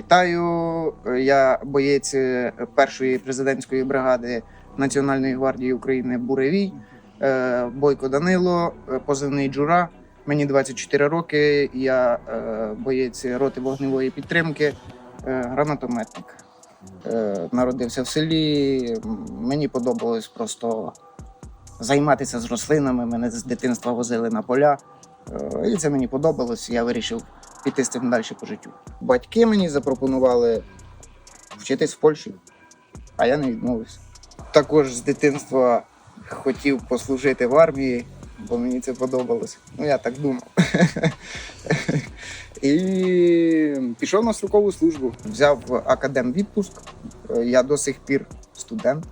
Вітаю! Я боєць е, першої президентської бригади Національної гвардії України Буревій. Е, Бойко Данило, е, позивний Джура. Мені 24 роки. Я е, боєць роти вогневої підтримки, е, гранатометник. Е, Народився в селі. Мені подобалось просто займатися з рослинами. Мене з дитинства возили на поля. Е, І це мені подобалось. Я вирішив піти з цим далі по життю. Батьки мені запропонували вчитись в Польщі, а я не відмовився. Також з дитинства хотів послужити в армії, бо мені це подобалось. Ну, я так думав. І пішов на строкову службу. Взяв академ відпуск. Я до сих пір студент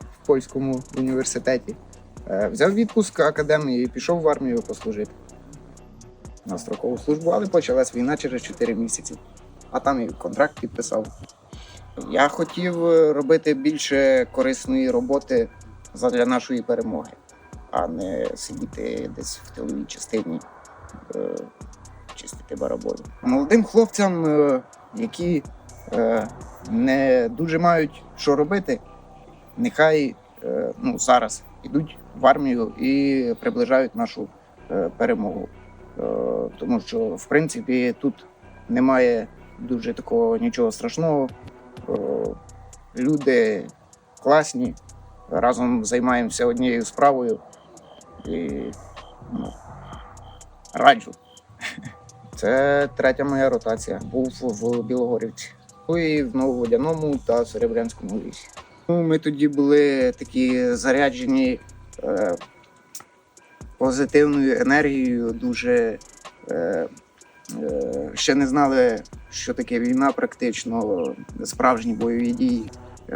в польському університеті. Е, Взяв відпуск академії і пішов в армію послужити на строкову службу, але почалась війна через 4 місяці. А там і контракт підписав. Я хотів е, робити більше корисної роботи задля нашої перемоги, а не сидіти десь в тиловій частині, е, чистити бараболю. Молодим хлопцям, е, які не дуже мають що робити, нехай ну, зараз йдуть в армію і приближають нашу перемогу. Е, тому що в принципі тут немає дуже такого нічого страшного. Е, Люди класні, разом займаємося однією справою і ну, раджу. Це третя моя ротація. Був в Білогорівці. Ну і в Нововодяному та Серебрянському лісі. Ну, ми тоді були такі заряджені е, позитивною енергією, дуже е, е, ще не знали, що таке війна, практично справжні бойові дії.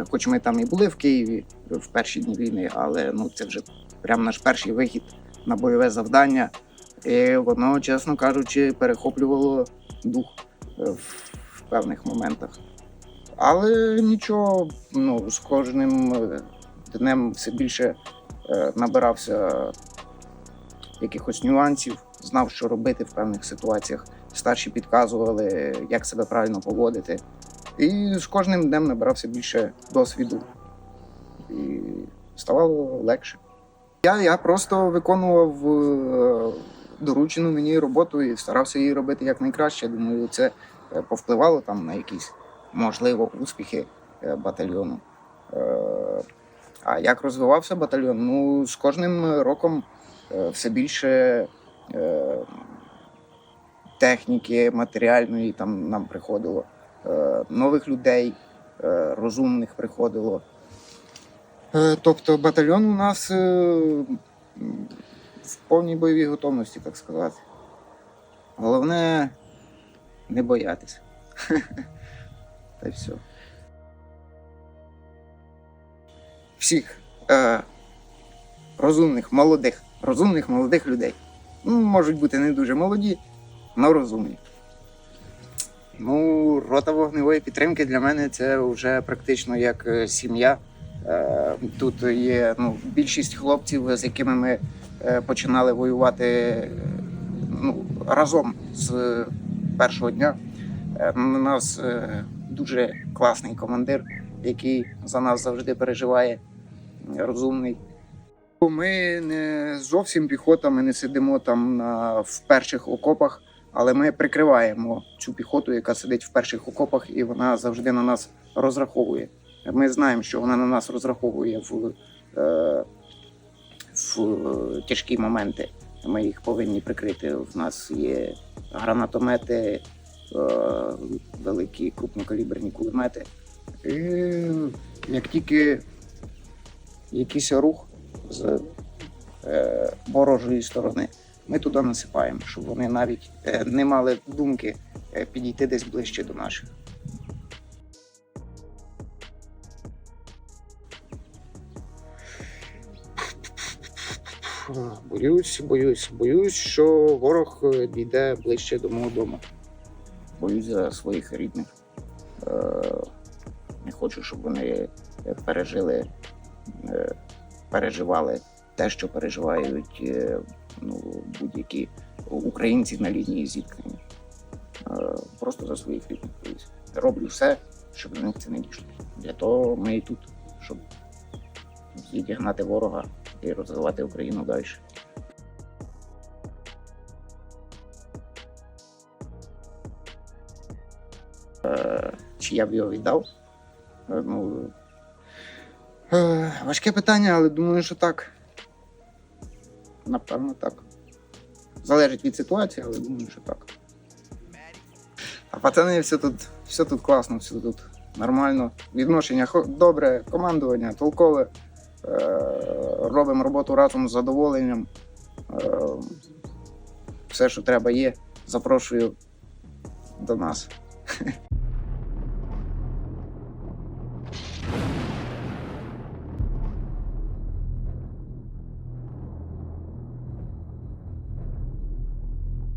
Хоч ми там і були в Києві в перші дні війни, але ну це вже прям наш перший вихід на бойове завдання. І воно, чесно кажучи, перехоплювало дух е, в, в певних моментах. Але нічого, ну, з кожним е, днем все більше е, набирався якихось нюансів, знав, що робити в певних ситуаціях. Старші підказували, як себе правильно поводити. І з кожним днем набирався більше досвіду. І ставало легше. Я, я просто виконував е, доручену мені роботу і старався її робити якнайкраще. Думаю, це е, повпливало там на якісь, можливо, успіхи е, батальйону. А як розвивався батальйон? Ну, з кожним роком все більше е, техніки матеріальної там нам приходило, е, нових людей, е, розумних приходило. Е, Тобто батальйон у нас е, в повній бойовій готовності, так сказати. Головне не боятися. Та й все. Всіх е, розумних, молодих, розумних молодих людей. Ну, можуть бути не дуже молоді, але розумні. Ну, рота вогневої підтримки для мене це вже практично як е, сім'я. Е, Тут є ну, більшість хлопців, з якими ми е, починали воювати ну, разом з першого дня. У нас дуже класний командир, який за нас завжди переживає, розумний. Ми не зовсім піхота, ми не сидимо там на, в перших окопах, але ми прикриваємо цю піхоту, яка сидить в перших окопах, і вона завжди на нас розраховує. Ми знаємо, що вона на нас розраховує в, е, в тяжкі моменти. Ми їх повинні прикрити. В нас є гранатомети, е, великі крупнокаліберні кулемети. І як тільки якийсь рух з е, ворожої сторони, ми туди насипаємо, щоб вони навіть е, не мали думки е, підійти десь ближче до наших. Боюсь, боюсь, боюсь, що ворог е, дійде ближче до мого дому. Боюсь за своїх рідних. Е, Не хочу, щоб вони е, пережили, е, переживали те, що переживають е, ну, будь-які українці на лінії зіткнення. Е, Просто за своїх боюсь. роблю все, щоб до них це не дійшло. Для того ми і тут, щоб відігнати ворога і розвивати Україну далі. Е, Чи я б його віддав? Ну, Е, Важке питання, але думаю, що так. напевно, так. Залежить від ситуації, але думаю, що так. А пацани, все тут, все тут класно, все тут нормально. Відношення добре, командування толкове. Е, робимо роботу разом з задоволенням. Е, все, що треба, є. Запрошую до нас.